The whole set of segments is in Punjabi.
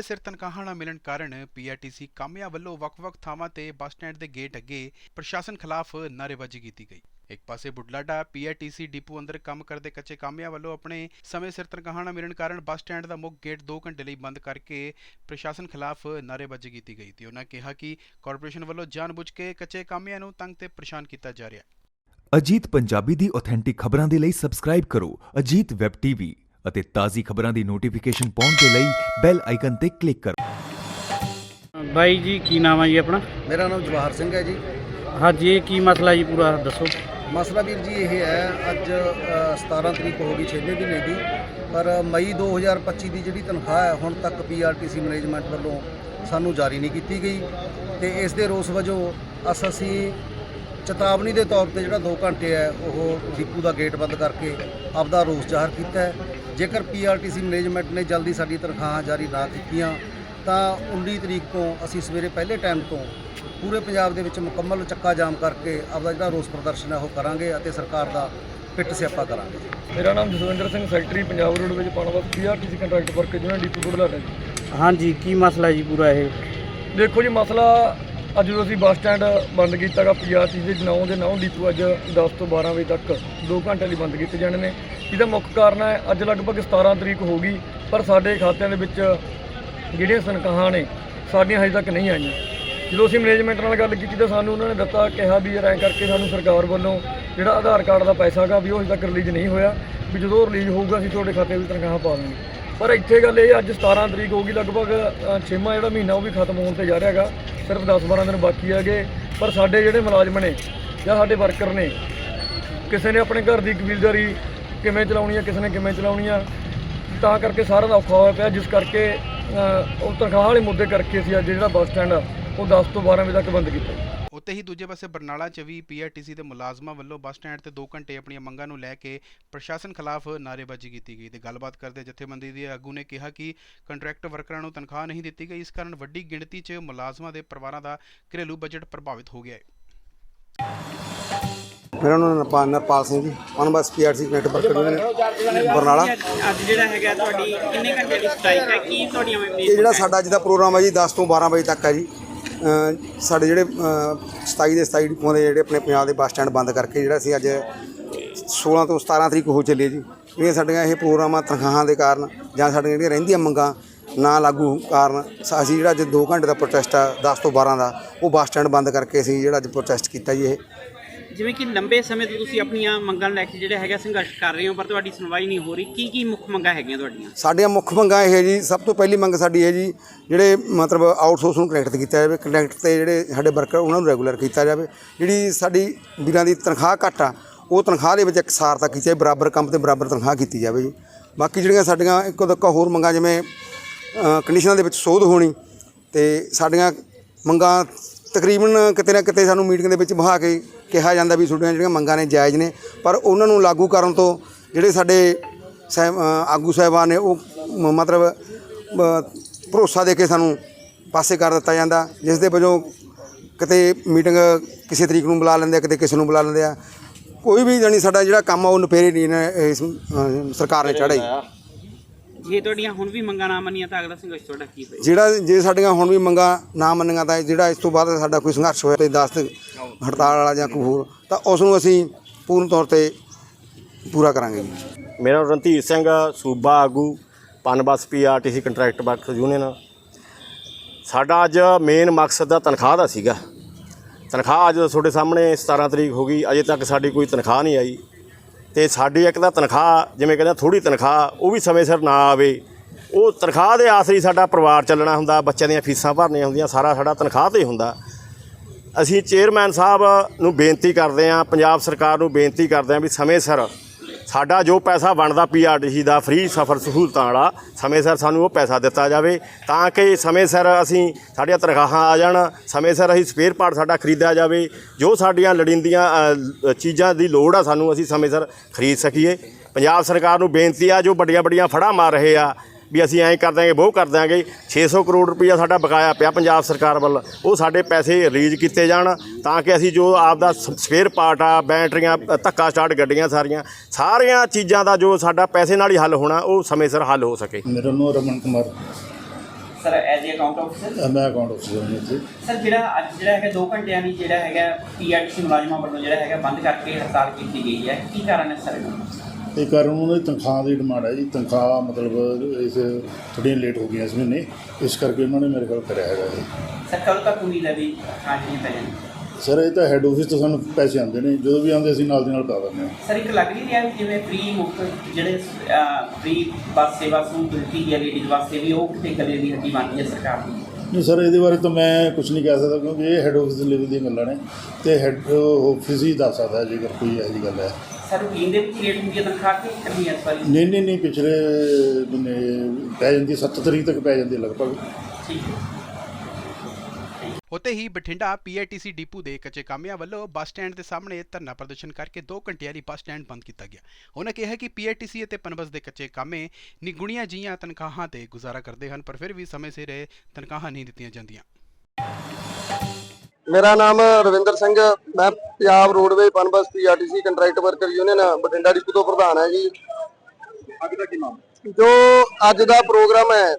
ਸਮੇਂ ਸਿਰ ਤਨਖਾਹਾਂ ਨਾ ਮਿਲਣ ਕਾਰਨ ਪੀਆਰਟੀਸੀ ਕਾਮਿਆਂ ਵੱਲੋਂ ਵੱਖ-ਵੱਖ ਥਾਵਾਂ ਤੇ ਬੱਸ ਸਟੈਂਡ ਦੇ ਗੇਟ ਅੱਗੇ ਪ੍ਰਸ਼ਾਸਨ ਖਿਲਾਫ ਨਾਅਰੇਬਾਜ਼ੀ ਕੀਤੀ ਗਈ। ਇੱਕ ਪਾਸੇ ਬੁਢਲਾਡਾ ਪੀਆਰਟੀਸੀ ਡਿਪੂ ਅੰਦਰ ਕੰਮ ਕਰਦੇ ਕੱਚੇ ਕਾਮਿਆਂ ਵੱਲੋਂ ਆਪਣੇ ਸਮੇਂ ਸਿਰ ਤਨਖਾਹਾਂ ਨਾ ਮਿਲਣ ਕਾਰਨ ਬੱਸ ਸਟੈਂਡ ਦਾ ਮੁੱਖ ਗੇਟ 2 ਘੰਟੇ ਲਈ ਬੰਦ ਕਰਕੇ ਪ੍ਰਸ਼ਾਸਨ ਖਿਲਾਫ ਨਾਅਰੇਬਾਜ਼ੀ ਕੀਤੀ ਗਈ ਤੇ ਉਹਨਾਂ ਕਿਹਾ ਕਿ ਕਾਰਪੋਰੇਸ਼ਨ ਵੱਲੋਂ ਜਾਣਬੁੱਝ ਕੇ ਕੱਚੇ ਕਾਮਿਆਂ ਨੂੰ ਤੰਗ ਤੇ ਪਰੇਸ਼ਾਨ ਕੀਤਾ ਜਾ ਰਿਹਾ ਹੈ। ਅਜੀਤ ਪੰਜਾਬੀ ਦੀ ਆਥੈਂਟਿਕ ਖਬਰਾਂ ਦੇ ਲਈ ਸਬਸਕ੍ਰਾਈਬ ਕਰੋ। ਅਜੀਤ ਵੈਬ ਟੀਵੀ ਅਤੇ ਤਾਜ਼ੀ ਖਬਰਾਂ ਦੀ ਨੋਟੀਫਿਕੇਸ਼ਨ ਪਾਉਣ ਦੇ ਲਈ ਬੈਲ ਆਈਕਨ ਤੇ ਕਲਿੱਕ ਕਰੋ। ਬਾਈ ਜੀ ਕੀ ਨਾਮ ਹੈ ਜੀ ਆਪਣਾ? ਮੇਰਾ ਨਾਮ ਜਵਾਹਰ ਸਿੰਘ ਹੈ ਜੀ। ਹਾਂਜੀ ਇਹ ਕੀ ਮਸਲਾ ਜੀ ਪੂਰਾ ਦੱਸੋ। ਮਸਲਾ ਵੀਰ ਜੀ ਇਹ ਹੈ ਅੱਜ ਅ, 17 ਤਰੀਕ ਹੋ ਗਈ 6ਵੇਂ ਮਹੀਨੇ ਦੀ ਪਰ ਮਈ 2025 ਦੀ ਜਿਹੜੀ ਤਨਖਾਹ ਹੈ ਹੁਣ ਤੱਕ ਪੀਆਰਟੀਸੀ ਮੈਨੇਜਮੈਂਟ ਵੱਲੋਂ ਸਾਨੂੰ ਜਾਰੀ ਨਹੀਂ ਕੀਤੀ ਗਈ ਤੇ ਇਸ ਦੇ ਰੋਸ ਵਜੋਂ ਅਸ ਅਸੀਂ ਚੇਤਾਵਨੀ ਦੇ ਤੌਰ ਤੇ ਜਿਹੜਾ 2 ਘੰਟੇ ਹੈ ਉਹ ਡਿਪੂ ਦਾ ਗੇਟ ਬੰਦ ਕਰਕੇ ਆਪਦਾ ਰੋਸ ਜ਼ਾਹਰ ਕੀਤਾ ਹੈ। ਜੇਕਰ ਪੀਆਰਟੀਸੀ ਮੈਨੇਜਮੈਂਟ ਨੇ ਜਲਦੀ ਸਾਡੀ ਤਨਖਾਹਾਂ ਜਾਰੀ ਨਾ ਕੀਤੀਆਂ ਤਾਂ 19 ਤਰੀਕ ਤੋਂ ਅਸੀਂ ਸਵੇਰੇ ਪਹਿਲੇ ਟਾਈਮ ਤੋਂ ਪੂਰੇ ਪੰਜਾਬ ਦੇ ਵਿੱਚ ਮੁਕੰਮਲ ਚੱਕਾ ਜਾਮ ਕਰਕੇ ਆਪਦਾ ਜਿਹੜਾ ਰੋਸ ਪ੍ਰਦਰਸ਼ਨ ਹੈ ਉਹ ਕਰਾਂਗੇ ਅਤੇ ਸਰਕਾਰ ਦਾ ਪਿੱਟ ਸਿਆਪਾ ਕਰਾਂਗੇ। ਮੇਰਾ ਨਾਮ ਜਸਵਿੰਦਰ ਸਿੰਘ ਸੈਕਟਰੀ ਪੰਜਾਬ ਰੋਡ ਵਿੱਚ ਪਾਣਵਾ ਪੀਆਰਟੀਸੀ ਕੰਟਰੈਕਟ ਵਰਕ ਜਿਹਨਾਂ ਡੀਪੂ ਬੁਢਲਾਡਾ ਜੀ ਹਾਂਜੀ ਕੀ ਮਸਲਾ ਜੀ ਪੂਰਾ ਇਹ? ਦੇਖੋ ਜੀ ਮਸਲਾ ਅੱਜ ਜਦੋਂ ਅਸੀਂ ਬੱਸ ਸਟੈਂਡ ਬੰਦ ਕੀਤਾਗਾ ਪੀਆਰਟੀਸੀ ਦੇ 9 ਦੇ 9 ਡੀਪੂ ਅੱਜ 10 ਤੋਂ 12 ਵਜੇ ਤੱਕ 2 ਘੰਟੇ ਲਈ ਬੰਦ ਕੀਤੇ ਜਾਣੇ ਨੇ। ਇਹਦਾ ਮੁੱਖ ਕਾਰਨ ਹੈ, ਅੱਜ ਲਗਭਗ 17 ਤਰੀਕ ਹੋ ਗਈ, ਪਰ ਸਾਡੇ ਖਾਤਿਆਂ ਦੇ ਵਿੱਚ ਜਿਹੜੀਆਂ ਤਨਖਾਹਾਂ ਨੇ, ਸਾਡੀਆਂ ਹਜੇ ਤੱਕ ਨਹੀਂ ਆਈਆਂ। ਜਦੋਂ ਅਸੀਂ ਮੈਨੇਜਮੈਂਟ ਨਾਲ ਗੱਲ ਕੀਤੀ ਤਾਂ ਸਾਨੂੰ ਉਹਨਾਂ ਨੇ ਦਿੱਤਾ, ਕਿਹਾ ਵੀ ਯਾਰ ਐਂ ਕਰਕੇ ਸਾਨੂੰ ਸਰਕਾਰ ਵੱਲੋਂ ਜਿਹੜਾ ਆਧਾਰ ਕਾਰਡ ਦਾ ਪੈਸਾ ਹੈਗਾ ਵੀ ਉਹ ਹਜੇ ਤੱਕ ਰਿਲੀਜ਼ ਨਹੀਂ ਹੋਇਆ, ਵੀ ਜਦੋਂ ਰਿਲੀਜ਼ ਹੋਊਗਾ ਅਸੀਂ ਤੁਹਾਡੇ ਖਾਤੇ ਵਿੱਚ ਤਨਖਾਹਾਂ ਪਾ ਦਾਂਗੇ ਪਰ ਇੱਥੇ ਗੱਲ ਇਹ ਅੱਜ 17 ਤਰੀਕ ਹੋ ਗਈ, ਲਗਭਗ 6ਵਾਂ ਜਿਹੜਾ ਮਹੀਨਾ ਉਹ ਵੀ ਖਤਮ ਹੋਣ ਤੇ ਜਾ ਰਿਹਾ ਹੈਗਾ ਸਿਰਫ 10-12 ਦਿਨ ਬਾਕੀ ਹੈਗੇ, ਪਰ ਸਾਡੇ ਜਿਹੜੇ ਮੁਲਾਜ਼ਮ ਨੇ ਜਾਂ ਸਾਡੇ ਵਰਕਰ ਨੇ, ਕਿਸੇ ਨੇ ਆਪਣੇ ਘਰ ਦੀ ਕਬੀਲਦਾਰੀ ਕਿਵੇਂ ਚਲਾਉਣੀ ਹੈ ਕਿਸੇ ਨੇ ਕਿਵੇਂ ਚਲਾਉਣੀ ਆ, ਤਾਂ ਕਰਕੇ ਸਾਰਿਆਂ ਦਾ ਔਖਾ ਹੋਇਆ ਪਿਆ, ਜਿਸ ਕਰਕੇ ਉਹ ਤਨਖਾਹ ਵਾਲੇ ਮੁੱਦੇ ਕਰਕੇ ਅਸੀਂ ਅੱਜ ਜਿਹੜਾ ਬੱਸ ਸਟੈਂਡ ਆ, ਉਹ 10 ਤੋਂ 12 ਵਜੇ ਤੱਕ ਬੰਦ ਕੀਤਾ। ਉੱਤੇ ਹੀ ਦੂਜੇ ਪਾਸੇ ਬਰਨਾਲਾ 'ਚ ਵੀ ਪੀਆਰਟੀਸੀ ਦੇ ਮੁਲਾਜ਼ਮਾਂ ਵੱਲੋਂ ਬੱਸ ਸਟੈਂਡ ਤੇ 2 ਘੰਟੇ ਆਪਣੀਆਂ ਮੰਗਾਂ ਨੂੰ ਲੈ ਕੇ ਪ੍ਰਸ਼ਾਸਨ ਖਿਲਾਫ ਨਾਅਰੇਬਾਜ਼ੀ ਕੀਤੀ ਗਈ ਤੇ ਗੱਲਬਾਤ ਕਰਦੇ ਜਥੇਬੰਦੀ ਦੇ ਆਗੂ ਨੇ ਕਿਹਾ ਕਿ ਕੰਟਰੈਕਟ ਵਰਕਰਾਂ ਨੂੰ ਤਨਖਾਹ ਨਹੀਂ ਦਿੱਤੀ ਗਈ, ਇਸ ਕਾਰਨ ਵੱਡੀ ਗਿਣਤੀ 'ਚ ਮੁਲਾਜ਼ਮਾਂ ਦੇ ਪਰਿਵਾਰਾਂ ਦਾ ਘਰੇਲੂ ਬਜਟ ਪ੍ਰਭਾਵਿਤ ਹੋ ਗਿਆ ਹੈ। ਮੇਰਾ ਨਾਮ ਨਰਪਾਲ ਨਰਪਾਲ ਸਿੰਘ ਜੀ ਪਨਬਸ ਪੀਆਰਟੀਸੀ ਨੈਟਵਰਕ ਬਰਨਾਲਾ। ਅੱਜ ਜਿਹੜਾ ਹੈਗਾ ਤੁਹਾਡੀ ਕਿੰਨੇ ਘੰਟੇ ਦੀ ਸਟ੍ਰਾਈਕ ਹੈ? ਕੀ ਤੁਹਾਡੀਆਂ ਇਹ ਜਿਹੜਾ ਸਾਡਾ ਅੱਜ ਦਾ ਪ੍ਰੋਗਰਾਮ ਹੈ ਜੀ 10 ਤੋਂ 12 ਵਜੇ ਤੱਕ ਹੈ ਜੀ। ਸਾਡੇ ਜਿਹੜੇ ਅ, 27 ਦੇ 27 ਡਿਪੂਆਂ ਦੇ ਜਿਹੜੇ ਆਪਣੇ ਪੰਜਾਬ ਦੇ ਬੱਸ ਸਟੈਂਡ ਬੰਦ ਕਰਕੇ ਜਿਹੜਾ ਅਸੀਂ ਅੱਜ 16 ਤੋਂ 17 ਤਰੀਕ ਹੋ ਚੱਲੇ ਜੀ। ਜਿਹੜੀਆਂ ਸਾਡੀਆਂ ਇਹ ਪ੍ਰੋਗਰਾਮਾਂ ਤਨਖਾਹਾਂ ਦੇ ਕਾਰਨ ਜਾਂ ਸਾਡੀਆਂ ਜਿਹੜੀਆਂ ਰਹਿੰਦੀਆਂ ਮੰਗਾਂ ਨਾ ਲਾਗੂ ਕਾਰਨ ਸ- ਅਸੀਂ ਜਿਹੜਾ ਅੱਜ 2 ਘੰਟੇ ਦਾ ਪ੍ਰੋਟੈਸਟ ਆ 10 ਤੋਂ 12 ਦਾ ਉਹ ਬੱਸ ਸਟੈਂਡ ਬੰਦ ਕਰਕੇ ਅਸੀਂ ਜਿਹੜਾ ਅੱਜ ਪ੍ਰੋਟੈਸਟ ਕੀਤਾ ਜੀ ਇਹ। ਜਿਵੇਂ ਕਿ ਲੰਬੇ ਸਮੇਂ ਤੋਂ ਤੁਸੀਂ ਆਪਣੀਆਂ ਮੰਗਾਂ ਨੂੰ ਲੈ ਕੇ ਜਿਹੜਾ ਹੈਗਾ ਸੰਘਰਸ਼ ਕਰ ਰਹੇ ਹੋ, ਪਰ ਤੁਹਾਡੀ ਸੁਣਵਾਈ ਨਹੀਂ ਹੋ ਰਹੀ। ਕੀ ਕੀ ਮੁੱਖ ਮੰਗਾਂ ਹੈਗੀਆਂ ਤੁਹਾਡੀਆਂ? ਸਾਡੀਆਂ ਮੁੱਖ ਮੰਗਾਂ ਇਹ ਹੈ ਜੀ, ਸਭ ਤੋਂ ਪਹਿਲੀ ਮੰਗ ਸਾਡੀ ਹੈ ਜੀ, ਜਿਹੜੇ ਮਤਲਬ ਆਊਟਸੋਰਸ ਨੂੰ ਕਨੈਕਟ ਕੀਤਾ ਜਾਵੇ, ਕਨੈਕਟ ਤੇ ਜਿਹੜੇ ਸਾਡੇ ਵਰਕਰ ਉਹਨਾਂ ਨੂੰ ਰੈਗੂਲਰ ਕੀਤਾ ਜਾਵੇ। ਜਿਹੜੀ ਸਾਡੀ ਵੀਰਾਂ ਦੀ ਤਨਖਾਹ ਘੱਟ ਆ, ਉਹ ਤਨਖਾਹ ਦੇ ਵਿੱਚ ਇੱਕ ਸਾਰਤਾ ਕੀਤੀ ਜਾਵੇ, ਬਰਾਬਰ ਕੰਮ ਤੇ ਬਰਾਬਰ ਤਨਖਾਹ ਕੀਤੀ ਜਾਵੇ ਜੀ। ਬਾਕੀ ਜਿਹੜੀਆਂ ਸਾਡੀਆਂ ਇੱਕੋ ਦੱਕਾ ਹੋਰ ਮੰਗਾਂ ਜਿਵੇਂ ਕੰਡੀਸ਼ਨਾਂ ਦੇ ਵਿੱਚ ਸੋਧ ਹੋਣੀ ਤੇ ਸਾਡੀਆਂ ਮੰਗਾਂ ਤਕਰੀਬਨ ਕਿਤੇ ਨਾ ਕਿਤੇ ਸਾਨੂੰ ਮੀਟਿੰਗ ਦੇ ਵਿੱਚ ਬਹਾ ਕੇ ਕਿਹਾ ਜਾਂਦਾ ਵੀ ਤੁਹਾਡੀਆਂ ਜਿਹੜੀਆਂ ਮੰਗਾਂ ਨੇ ਜਾਇਜ਼ ਨੇ। ਪਰ ਉਹਨਾਂ ਨੂੰ ਲਾਗੂ ਕਰਨ ਤੋਂ ਜਿਹੜੇ ਸਾਡੇ ਆਗੂ ਸਾਹਿਬਾਨ ਨੇ ਉਹ ਮਤਲਬ ਭਰੋਸਾ ਦੇ ਕੇ ਸਾਨੂੰ ਪਾਸੇ ਕਰ ਦਿੱਤਾ ਜਾਂਦਾ ਜਿਸ ਦੇ ਵਜੋਂ ਕਿਤੇ ਮੀਟਿੰਗ ਕਿਸੇ ਤਰੀਕ ਨੂੰ ਬੁਲਾ ਲੈਂਦੇ ਆ ਕਿਤੇ ਕਿਸੇ ਨੂੰ ਬੁਲਾ ਲੈਂਦੇ ਆ। ਕੋਈ ਵੀ ਜਾਣੀ ਸਾਡਾ ਜਿਹੜਾ ਕੰਮ ਆ ਉਹ ਨਪੇਰੇ ਨਹੀਂ ਇਸ ਸਰਕਾਰ ਨੇ ਚੜਾਈ ਜੇ ਤੁਹਾਡੀਆਂ ਹੁਣ ਵੀ ਮੰਗਾਂ ਨਾ ਮੰਨੀਆਂ ਤਾਂ ਅਗਲਾ ਸੰਘਰਸ਼ ਤੁਹਾਡਾ ਕੀ ਹੋਏਗਾ? ਜਿਹੜਾ ਜੇ ਸਾਡੀਆਂ ਹੁਣ ਵੀ ਮੰਗਾਂ ਨਾ ਮੰਨੀਆਂ ਤਾਂ ਜਿਹੜਾ ਇਸ ਤੋਂ ਬਾਅਦ ਸਾਡਾ ਕੋਈ ਸੰਘਰਸ਼ ਹੋਇਆ ਤੇ 10 ਹੜਤਾਲ ਵਾਲਾ ਜਾਂ ਕੋਈ ਹੋਰ ਤਾਂ ਉਸ ਨੂੰ ਅਸੀਂ ਪੂਰਨ ਤੌਰ ਤੇ ਪੂਰਾ ਕਰਾਂਗੇ ਜੀ। ਮੇਰਾ ਰਣਧੀਰ ਸਿੰਘ ਸੂਬਾ ਆਗੂ Punbus PRTC contract workers union ਸਾਡਾ ਅੱਜ ਮੇਨ ਮਕਸਦ ਦਾ ਤਨਖਾਹ ਦਾ ਸੀਗਾ। ਤਨਖਾਹ ਅੱਜ ਤੁਹਾਡੇ ਸਾਹਮਣੇ 17 ਤਰੀਕ ਹੋ ਗਈ ਅਜੇ ਤੱਕ ਸਾਡੀ ਕੋਈ ਤਨਖਾਹ ਨਹੀਂ ਆਈ। ਤੇ ਸਾਡੀ ਇੱਕ ਤਾਂ ਤਨਖਾਹ, ਜਿਵੇਂ ਕਹਿੰਦਾ ਥੋੜੀ ਤਨਖਾਹ, ਉਹ ਵੀ ਸਮੇਂ ਸਿਰ ਨਾ ਆਵੇ। ਉਹ ਤਨਖਾਹ ਦੇ ਆਸਰੇ ਸਾਡਾ ਪਰਿਵਾਰ ਚੱਲਣਾ ਹੁੰਦਾ, ਬੱਚਿਆਂ ਦੀਆਂ ਫੀਸਾਂ ਭਰਨੀਆਂ ਹੁੰਦੀਆਂ, ਸਾਰਾ ਸਾਡਾ ਤਨਖਾਹ ਤੇ ਹੁੰਦਾ। ਅਸੀਂ ਚੇਅਰਮੈਨ ਸਾਹਿਬ ਨੂੰ ਬੇਨਤੀ ਕਰਦੇ ਹਾਂ, ਪੰਜਾਬ ਸਰਕਾਰ ਨੂੰ ਬੇਨਤੀ ਕਰਦੇ ਹਾਂ ਵੀ ਸਮੇਂ ਸਿਰ ਸਾਡਾ ਜੋ ਪੈਸਾ ਬਣਦਾ ਪੀਆਰਟੀਸੀ ਦਾ ਫ੍ਰੀ ਸਫ਼ਰ ਸਹੂਲਤਾਂ ਵਾਲਾ, ਸਮੇਂ ਸਿਰ ਸਾਨੂੰ ਉਹ ਪੈਸਾ ਦਿੱਤਾ ਜਾਵੇ। ਤਾਂ ਕਿ ਸਮੇਂ ਸਿਰ ਅਸੀਂ ਸਾਡੀਆਂ ਤਨਖਾਹਾਂ ਆ ਜਾਣ, ਸਮੇਂ ਸਿਰ ਅਸੀਂ ਸਪੇਅਰ ਪਾਰਟ ਸਾਡਾ ਖਰੀਦਿਆ ਜਾਵੇ। ਜੋ ਸਾਡੀਆਂ ਲੋੜੀਂਦੀਆਂ ਚੀਜ਼ਾਂ ਦੀ ਲੋੜ ਆ, ਸਾਨੂੰ ਅਸੀਂ ਸਮੇਂ ਸਿਰ ਖਰੀਦ ਸਕੀਏ। ਪੰਜਾਬ ਸਰਕਾਰ ਨੂੰ ਬੇਨਤੀ ਆ, ਜੋ ਵੱਡੀਆਂ ਵੱਡੀਆਂ ਫੜਾਂ ਮਾਰ ਰਹੇ ਆ ਵੀ ਅਸੀਂ ਐਂ ਕਰ ਦਾਂਗੇ ਉਹ ਕਰ ਦਾਂਗੇ 600 ਕਰੋੜ ਰੁਪਈਆ ਸਾਡਾ ਬਕਾਇਆ ਪਿਆ ਪੰਜਾਬ ਸਰਕਾਰ ਵੱਲ। ਉਹ ਸਾਡੇ ਪੈਸੇ ਰਿਲੀਜ਼ ਕੀਤੇ ਜਾਣ ਤਾਂ ਕਿ ਅਸੀਂ ਜੋ ਆਪਦਾ ਸ- ਸਪੇਅਰ ਪਾਰਟ ਆ ਬੈਟਰੀਆਂ ਅ, ਧੱਕਾ ਸਟਾਰਟ ਗੱਡੀਆਂ ਸਾਰੀਆਂ ਸਾਰੀਆਂ ਚੀਜ਼ਾਂ ਦਾ ਜੋ ਸਾਡਾ ਪੈਸੇ ਨਾਲ ਹੀ ਹੱਲ ਹੋਣਾ ਉਹ ਸਮੇਂ ਸਿਰ ਹੱਲ ਹੋ ਸਕੇ। ਮੇਰਾ ਨਾਮ Raman Kumar. Sir as a account officer ਮੈਂ ਅਕਾਊਂਟ ਅਫਸਰ ਹਾਂ ਇੱਥੇ ਸਰ ਜਿਹੜਾ ਅੱਜ ਜਿਹੜਾ ਹੈਗਾ 2 ਘੰਟਿਆਂ ਲਈ ਜਿਹੜਾ ਹੈਗਾ ਪੀਆਰਟੀਸੀ ਮੁਲਾਜ਼ਮਾਂ ਵੱਲੋਂ ਜਿਹੜਾ ਹੈਗਾ ਬੰਦ ਕਰਕੇ ਹੜਤਾਲ ਕੀਤੀ ਗਈ ਹੈ ਕੀ ਕਾਰਨ ਹੈ ਸਰ? ਇਹਦਾ ਇਹ ਕਾਰਨ ਉਹਨਾਂ ਦੀ ਤਨਖਾਹ ਦੀ ਡਿਮਾਂਡ ਹੈ ਜੀ। ਤਨਖਾਹ ਮਤਲਬ ਇਸ ਥੋੜ੍ਹੀਆਂ ਲੇਟ ਹੋ ਗਈਆਂ ਇਸ ਮਹੀਨੇ। ਇਸ ਕਰਕੇ ਉਹਨਾਂ ਨੇ ਮੇਰੇ ਕੋਲ ਕਰਿਆ ਹੈਗਾ ਜੀ। ਸਰ ਕਦੋਂ ਤੱਕ ਉਮੀਦ ਹੈ ਵੀ ਖਾਂਜੀ ਪੈ ਜਾਣੀ? ਸਰ ਇਹ ਤਾਂ ਹੈੱਡ ਆਫਿਸ ਤੋਂ ਸਾਨੂੰ ਪੈਸੇ ਆਉਂਦੇ ਨੇ। ਜਦੋਂ ਵੀ ਆਉਂਦੇ ਅਸੀਂ ਨਾਲ ਦੀ ਨਾਲ ਪਾ ਦਿੰਦੇ ਹਾਂ। ਸਰ ਇੱਕ ਲੱਗ ਨਹੀਂ ਰਿਹਾ ਵੀ ਜਿਵੇਂ ਫ੍ਰੀ ਮੁਫਤ ਜਿਹੜੇ ਫ੍ਰੀ ਬੱਸ ਸੇਵਾ ਸਹੂਲਤ ਦਿੱਤੀ ਹੈ ਲੇਡੀਜ਼ ਵਾਸਤੇ ਵੀ ਉਹ ਕਿਤੇ ਗਲੇ ਦੀ ਹੱਡੀ ਬਣਦੀ ਹੈ ਸਰਕਾਰ ਦੀ? ਨਹੀਂ ਸਰ ਇਹਦੇ ਬਾਰੇ ਤਾਂ ਮੈਂ ਕੁਝ ਨਹੀਂ ਕਹਿ ਸਕਦਾ ਕਿਉਂਕਿ ਇਹ ਹੈੱਡ ਆਫਿਸ ਦੇ ਲੈਵਲ ਦੀਆਂ ਗੱਲਾਂ ਨੇ। ਤੇ ਹੈੱਡ ਆਫਿਸ ਹੀ ਦੱਸ ਸਕਦਾ ਜੇਕਰ ਕੋਈ ਇਹੋ ਜਿਹੀ ਗੱਲ ਹੈ। ਸਰ ਰੂਟੀਨ ਦੇ ਵਿੱਚ ਰੇਟ ਹੁੰਦੀ ਹੈ ਤਨਖਾਹ ਕਿ ਕਰਨੀ ਹੈ ਇਸ ਵਾਰੀ? ਨਹੀਂ ਨਹੀਂ ਨਹੀਂ ਪਿਛਲੇ ਮਹੀਨੇ ਪੈ ਜਾਂਦੀ 7 ਤਰੀਕ ਤੱਕ ਪੈ ਜਾਂਦੀ ਹੈ ਲਗਭਗ। ਠੀਕ ਹੈ। ਉੱਤੇ ਹੀ ਬਠਿੰਡਾ ਪੀਆਰਟੀਸੀ ਡਿਪੂ ਦੇ ਕੱਚੇ ਕਾਮਿਆਂ ਵੱਲੋਂ ਬੱਸ ਸਟੈਂਡ ਦੇ ਸਾਹਮਣੇ ਧਰਨਾ ਪ੍ਰਦਰਸ਼ਨ ਕਰਕੇ 2 ਘੰਟਿਆਂ ਲਈ ਬੱਸ ਸਟੈਂਡ ਬੰਦ ਕੀਤਾ ਗਿਆ। ਉਹਨਾਂ ਕਿਹਾ ਕਿ ਪੀਆਰਟੀਸੀ ਅਤੇ ਪਨਬਸ ਦੇ ਕੱਚੇ ਕਾਮੇ ਨਿਗੁਣੀਆਂ ਜੀਆਂ ਤਨਖਾਹਾਂ ਤੇ ਗੁਜ਼ਾਰਾ ਕਰਦੇ ਹਨ ਪਰ ਫਿਰ ਵੀ ਸਮੇਂ ਸਿਰ ਤਨਖਾਹਾਂ ਨਹੀਂ ਦਿੱਤੀਆਂ ਜਾਂਦੀਆਂ। ਮੇਰਾ ਨਾਮ ਰਵਿੰਦਰ ਸਿੰਘ ਮੈਂ Punjab roadway Punbus PRTC contract worker union Bathinda depot ਤੋਂ ਪ੍ਰਧਾਨ ਹੈ ਜੀ। ਅੱਜ ਦਾ ਕੀ ਨਾਮ? ਜੋ ਅੱਜ ਦਾ ਪ੍ਰੋਗਰਾਮ ਹੈ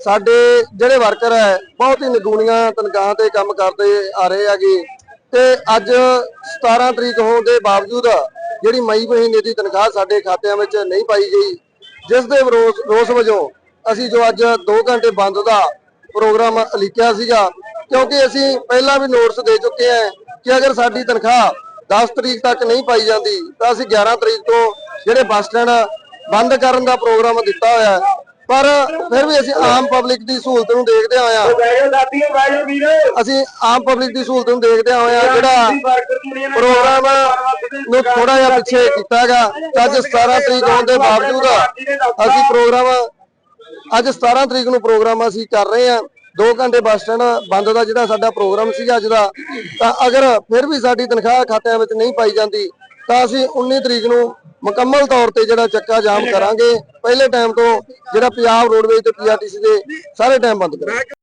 ਸਾਡੇ ਜਿਹੜੇ ਵਰਕਰ ਹੈ ਬਹੁਤ ਹੀ ਨਿਗੂਣੀਆਂ ਤਨਖਾਹਾਂ ਤੇ ਕੰਮ ਕਰਦੇ ਆ ਰਹੇ ਹੈਗੇ। ਤੇ ਅੱਜ 17 ਤਰੀਕ ਹੋਣ ਦੇ ਬਾਵਜੂਦ ਜਿਹੜੀ ਮਈ ਮਹੀਨੇ ਦੀ ਤਨਖਾਹ ਸਾਡੇ ਖਾਤਿਆਂ ਵਿੱਚ ਨਹੀਂ ਪਾਈ ਗਈ ਜਿਸ ਦੇ ਵਿਰੋਧ ਰੋਸ ਵਜੋਂ ਅਸੀਂ ਜੋ ਅੱਜ 2 ਘੰਟੇ ਬੰਦ ਦਾ ਪ੍ਰੋਗਰਾਮ ਲਿਖਿਆ ਸੀਗਾ ਕਿਉਂਕਿ ਅਸੀਂ ਪਹਿਲਾਂ ਵੀ ਨੋਟਿਸ ਦੇ ਚੁੱਕੇ ਹਾਂ ਕਿ ਅਗਰ ਸਾਡੀ ਤਨਖਾਹ 10 ਤਰੀਕ ਤੱਕ ਨਹੀਂ ਪਾਈ ਜਾਂਦੀ ਤਾਂ ਅਸੀਂ 11 ਤਰੀਕ ਤੋਂ ਜਿਹੜੇ ਬੱਸ ਸਟੈਂਡ ਬੰਦ ਕਰਨ ਦਾ ਪ੍ਰੋਗਰਾਮ ਦਿੱਤਾ ਹੋਇਆ ਹੈ। ਪਰ ਫਿਰ ਵੀ ਅਸੀਂ ਆਮ ਪਬਲਿਕ ਦੀ ਸਹੂਲਤ ਨੂੰ ਦੇਖਦੇ ਹੋਇਆ ਅਸੀਂ ਆਮ ਪਬਲਿਕ ਦੀ ਸਹੂਲਤ ਨੂੰ ਦੇਖਦੇ ਹੋਇਆ ਜਿਹੜਾ ਪ੍ਰੋਗਰਾਮ ਨੂੰ ਥੋੜਾ ਜਿਹਾ ਪਿੱਛੇ ਕੀਤਾ ਹੈਗਾ ਅੱਜ 17 ਤਰੀਕ ਹੋਣ ਦੇ ਬਾਵਜੂਦ ਅਸੀਂ ਪ੍ਰੋਗਰਾਮ ਅੱਜ 17 ਤਰੀਕ ਨੂੰ ਪ੍ਰੋਗਰਾਮ ਅਸੀਂ ਕਰ ਰਹੇ ਹਾਂ। 2 ਘੰਟੇ ਬੱਸ ਸਟੈਂਡ ਬੰਦ ਦਾ ਜਿਹੜਾ ਸਾਡਾ ਪ੍ਰੋਗਰਾਮ ਸੀਗਾ ਅੱਜ ਦਾ, ਤਾਂ ਅਗਰ ਫਿਰ ਵੀ ਸਾਡੀ ਤਨਖਾਹ ਖਾਤਿਆਂ ਵਿੱਚ ਨਹੀਂ ਪਾਈ ਜਾਂਦੀ, ਤਾਂ ਅਸੀਂ 19 ਤਰੀਕ ਨੂੰ ਮੁਕੰਮਲ ਤੌਰ ਤੇ ਜਿਹੜਾ ਚੱਕਾ ਜਾਮ ਕਰਾਂਗੇ। ਪਹਿਲੇ ਟਾਈਮ ਤੋਂ ਜਿਹੜਾ ਪੰਜਾਬ ਰੋਡਵੇਜ਼ ਤੇ ਪੀਆਰਟੀਸੀ ਦੇ ਸਾਰੇ ਟਾਈਮ ਬੰਦ ਕਰਾਂਗੇ।